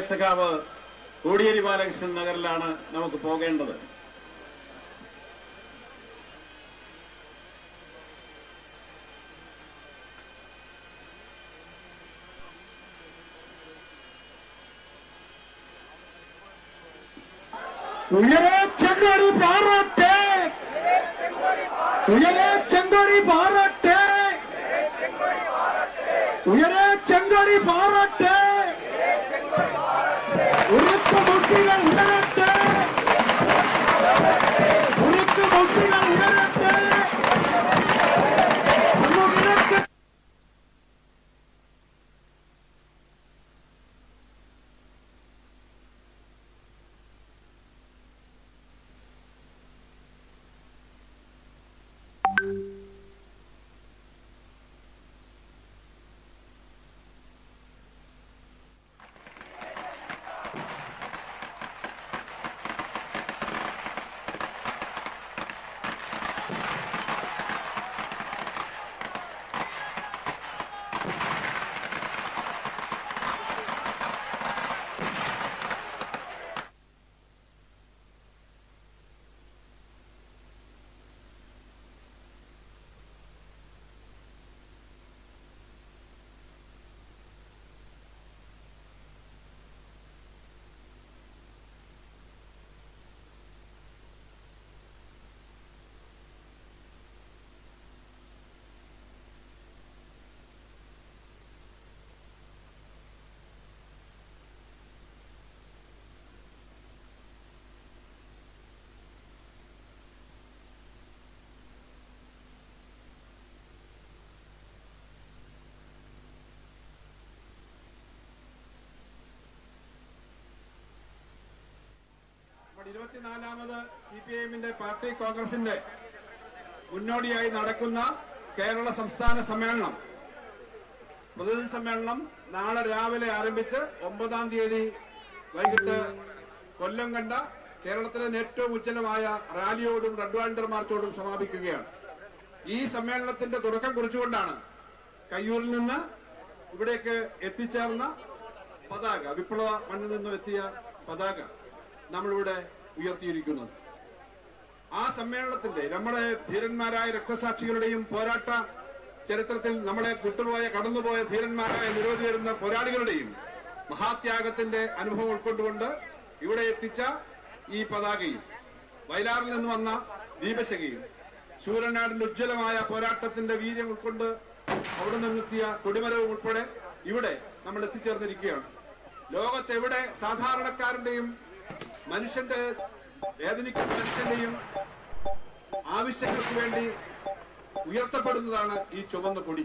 സഖാവ് കോടിയേരി ബാലകൃഷ്ണൻ നഗറിലാണ് നമുക്ക് പോകേണ്ടത്. ഉയരെ ചെങ്കോടി പാറട്ടെ. ഉയരെ ചെങ്കോടി പാറട്ടെ. ഉയരെ ഇരുപത്തിനാലാമത് സി പി ഐഎമ്മിന്റെ പാർട്ടി കോൺഗ്രസിന്റെ മുന്നോടിയായി നടക്കുന്ന കേരള സംസ്ഥാന സമ്മേളനം. പ്രതിനിധി സമ്മേളനം നാളെ രാവിലെ ആരംഭിച്ച് ഒമ്പതാം തീയതി വൈകിട്ട് കൊല്ലം കണ്ട കേരളത്തിലെ ഏറ്റവും ഉജ്ജ്വലമായ റാലിയോടും റെഡ് മാർച്ചോടും സമാപിക്കുകയാണ്. ഈ സമ്മേളനത്തിന്റെ തുടക്കം കുറിച്ചുകൊണ്ടാണ് കയ്യൂരിൽ നിന്ന് ഇവിടേക്ക് എത്തിച്ചേർന്ന പതാക വിപ്ലവ മണ്ണിൽ നിന്നും എത്തിയ പതാക. നമ്മളിവിടെ ഉയർത്തിയിരിക്കുന്നത്. ആ സമ്മേളനത്തിന്റെ നമ്മുടെ ധീരന്മാരായ രക്തസാക്ഷികളുടെയും പോരാട്ട ചരിത്രത്തിൽ നമ്മളെ വിട്ടുപോയ കടന്നുപോയ ധീരന്മാരായ നിരവധി വരുന്ന പോരാളികളുടെയും മഹാത്യാഗത്തിന്റെ അനുഭവം ഉൾക്കൊണ്ടുകൊണ്ട് ഇവിടെ എത്തിച്ച ഈ പതാകയും വയലാറിൽ നിന്ന് വന്ന ദീപശകയും ശൂരനാടിന്റെ ഉജ്ജ്വലമായ പോരാട്ടത്തിന്റെ വീര്യം ഉൾക്കൊണ്ട് അവിടെ നിന്നെത്തിയ കൊടിമരവും ഉൾപ്പെടെ ഇവിടെ നമ്മൾ എത്തിച്ചേർന്നിരിക്കുകയാണ്. ലോകത്തെവിടെ സാധാരണക്കാരന്റെയും മനുഷ്യന്റെ വേദനിക്കുന്ന മനുഷ്യന്റെയും ആവശ്യങ്ങൾക്ക് വേണ്ടി ഉയർത്തപ്പെടുന്നതാണ് ഈ ചുവന്ന കൊടി